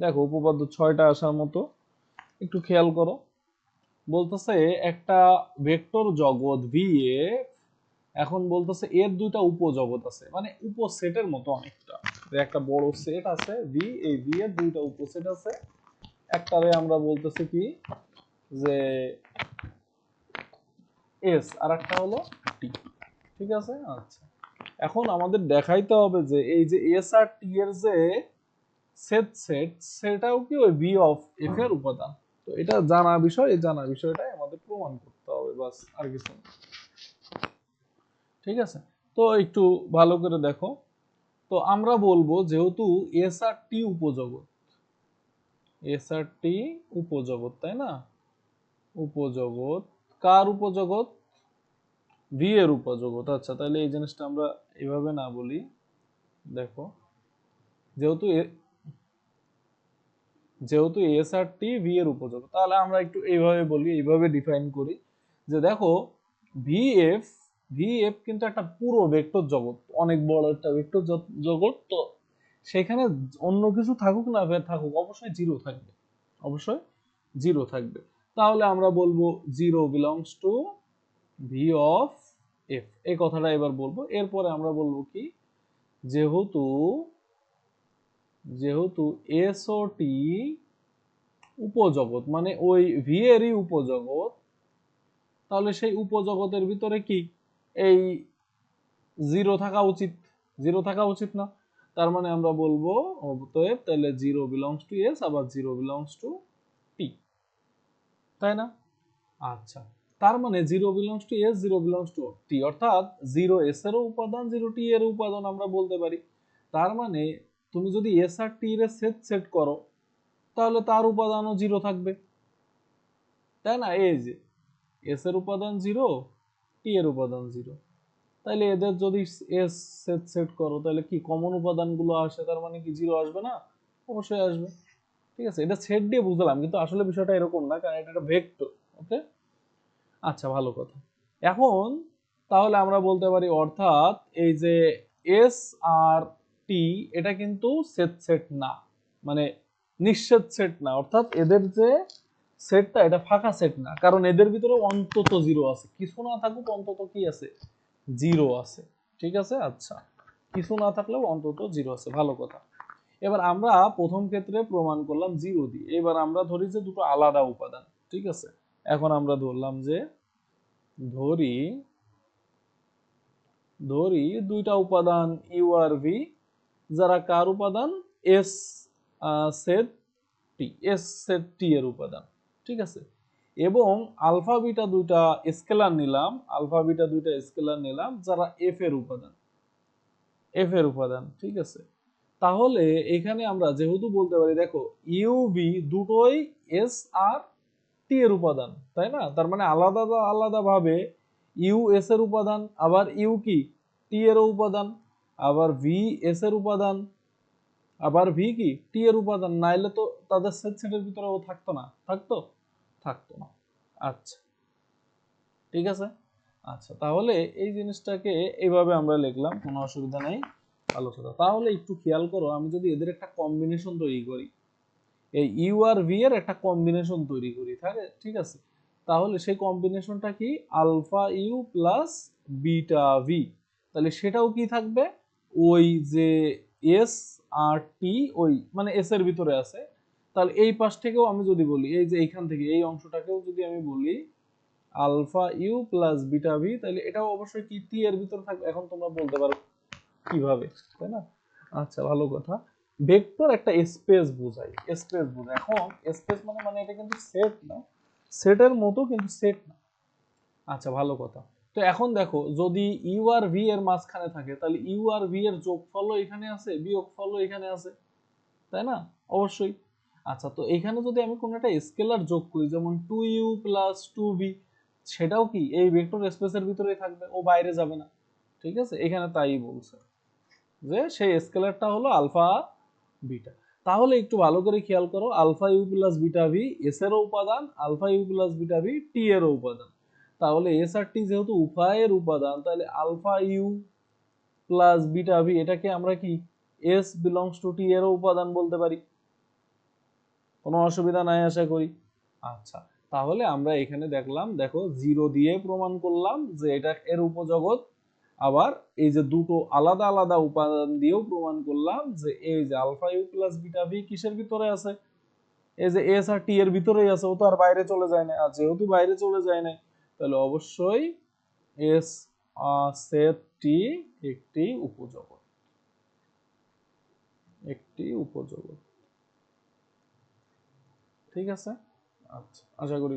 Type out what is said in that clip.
দেখো, উপপাদ্য ছয়টা আসার মতো। একটু খেয়াল করো। বলতেছে একটা ভেক্টর জগৎ ভি এ এখন বলতেছে এর দুইটা উপজগৎ আছে। মানে উপসেটের মতো অনেকটা। একটা বড় সেট আছে ভি এই ভি এর দুইটা উপসেট আছে। একটারে আমরা বলতেছি কি? যে এস আর একটা হলো টি ঠিক আছে? আচ্ছা। এখন আমাদের দেখাইতে হবে যে এই যে এস আর টি এর যে সেট সেট সেটাও কি ওই ভি অফ এফ এর উপাদান? তো এটা জানা বিষয়, এই জানা বিষয়টাই আমাদের প্রমাণ করতে হবে, বাস, আর কিছু না। ঠিক আছে? তো একটু ভালো করে দেখো। তো আমরা বলব যেহেতু এস আর টি উপজগৎ এস আর টি উপজগৎ, তাই না? উপজগৎ, কার উপজগৎ? ভি এর উপজগৎ। আচ্ছা তাহলে এই জিনিসটা আমরা এভাবে না বলি। দেখো, যেহেতু যেহেতু এস আর টি ভি এর উপযোগ, তাহলে আমরা একটু এইভাবে বলি, এইভাবে ডিফাইন করি যে দেখো ভি এফ ভি এফ কিন্তু একটা পুরো ভেক্টর জগৎ, অনেক বড় একটা ভেক্টর জগৎ, তো সেখানে অন্য কিছু থাকুক না থাকুক, অবশ্যই জিরো থাকবে, অবশ্যই জিরো থাকবে। তাহলে আমরা বলব zero belongs to V of F এই কথাটা এবার বলব। এরপরে আমরা বলব কি, যেহেতু যেহেতু এস ও টি উপজগৎ মানে ওই ভি এরই উপজগৎ তাহলে সেই উপজগতের ভিতরে কি? এই জিরো থাকা উচিত। জিরো থাকা উচিত না। তার মানে আমরা বলব অতএব তাহলে জিরো বিলংস টু এস আবার জিরো বিলংস টু টি তাই না? আচ্ছা। তার মানে zero belongs to S zero belongs to T অর্থাৎ জিরো এস এরও উপাদান জিরো টি এর উপাদান আমরা বলতে পারি। তার মানে তুমি যদি এস আর টি এর সেট সেট করো, তাহলে তার উপাদানও জিরো থাকবে। তাই না? এই যে এস এর উপাদান জিরো টি এর উপাদান জিরো তাহলে এদের যদি এস সেট সেট করো তাহলে কি কমন উপাদানগুলো আসে? তার মানে কি জিরো আসবে না? অবশ্যই আসবে। ঠিক আছে? এটা সেট দিয়ে বুঝলাম, কিন্তু আসলে বিষয়টা এরকম না, কারণ এটা একটা ভেক্টর ওকে আচ্ছা ভালো কথা। এখন তাহলে আমরা বলতে পারি, অর্থাৎ এই যে এস আর টি, এটা কিন্তু সেট সেট না। মানে নিঃসেট সেট না। অর্থাৎ এদের যে সেটটা এটা ফাঁকা সেট না। কারণ এদের ভিতরে অন্তত জিরো আছে। কিছু না থাকুক, অন্তত কি আছে? জিরো আছে। ঠিক আছে? আচ্ছা। কিছু না থাকলেও অন্তত জিরো আছে। ভালো কথা। এবার আমরা প্রথম ক্ষেত্রে প্রমাণ করলাম জিরো দিয়ে। এবার আমরা ধরি যে দুটো আলাদা উপাদান। ঠিক আছে? এখন আমরা ধরলাম যে ধরি ধরি দুইটা উপাদান ইউ আর ভি যারা কার উপাদান? S set T S set T এর উপাদান। ঠিক আছে? এবং আলফা, বিটা দুইটা স্কেলার নিলাম, আলফা, বিটা দুইটা স্কেলার নিলাম, যারা এফ এর উপাদান। এফ এর উপাদান, ঠিক আছে? তাহলে এখানে আমরা যেহেতু বলতে পারি, দেখো ইউ বি দুটোই এস আর টি এর উপাদান, তাই না? তার মানে আলাদা আলাদা ভাবে ইউ এস এর উপাদান, আবার ইউ কি? টি এর উপাদান। আবার ভি এস এর উপাদান। আবার ভি কি? টি এর উপাদান। নাইলে তো তাদের সেট সেটের ভিতরে ও থাকতো না। থাকতো? থাকতো না। আচ্ছা। ঠিক আছে? আচ্ছা তাহলে এই জিনিসটাকে এইভাবে আমরা লিখলাম। কোনো অসুবিধা নেই। ভালো কথা। তাহলে একটু খেয়াল করো, আমি যদি এদের একটা কম্বিনেশন তৈরি করি, এই ইউ আর ভি এর একটা কম্বিনেশন তৈরি করি, থাকে? ঠিক আছে? তাহলে সেই কম্বিনেশনটা কি? Alpha U plus beta V তাহলে সেটাও কি থাকবে? ওই যে এস আর টি, ওই মানে এস এর ভিতরে আছে। তাহলে এই পাশ থেকেও আমি যদি বলি, এই যে এইখান থেকে, এই অংশটাকেও যদি আমি বলি, alpha U plus beta V, তাহলে এটাও অবশ্যই কি টি এর ভিতরে থাকবে? এখন তোমরা বলতে পারো কীভাবে, তাই না? আচ্ছা ভালো কথা। ভেক্টর একটা স্পেস বোঝায় স্পেস বোঝায়। এখন স্পেস মানে মানে এটা কিন্তু সেট না, সেটের মতো কিন্তু সেট না। আচ্ছা ভালো কথা। তো এখন দেখো, যদি ইউ আর ভি এর মাঝখানে থাকে, তাহলে ইউ আর ভি এর যোগফলও এখানে আছে বিয়োগফলও এখানে আছে, তাই না? অবশ্যই। আচ্ছা তো এখানে যদি আমি কোনো একটা স্কেলার যোগ করি, যেমন two U plus two V সেটাও কি এই ভেক্টর স্পেসের ভিতরেই থাকবে, ও বাইরে যাবে না। ঠিক আছে? এখানে তাই বলছে যে সেই স্কেলারটা হলো আলফা বিটা। তাহলে একটু ভালো করে খেয়াল করো, alpha U plus beta V S এরও উপাদান, alpha U plus beta V T এরও উপাদান। তাহলে এস আর টি যেহেতু উভয়ের উপাদান, তাহলে alpha U plus beta V, এটাকে আমরা কি এস বিলংস টু টি এরও উপাদান বলতে পারি। কোনো অসুবিধা নাই আশা করি। আচ্ছা তাহলে আমরা এখানে দেখলাম, দেখো জিরো দিয়ে প্রমাণ করলাম যে এটা এর উপজগৎ। আবার এই যে দুটো আলাদা আলাদা উপাদান দিয়েও প্রমাণ করলাম যে এই যে alpha U plus beta V কিসের ভিতরে আছে? এই যে এস আর টি এর ভিতরেই আছে, ও তো আর বাইরে চলে যায় না, আর যেহেতু বাইরে চলে যায় না তাহলে অবশ্যই এস সেটটি একটি উপজগৎ একটি উপজগৎ ঠিক আছে? আচ্ছা আশা করি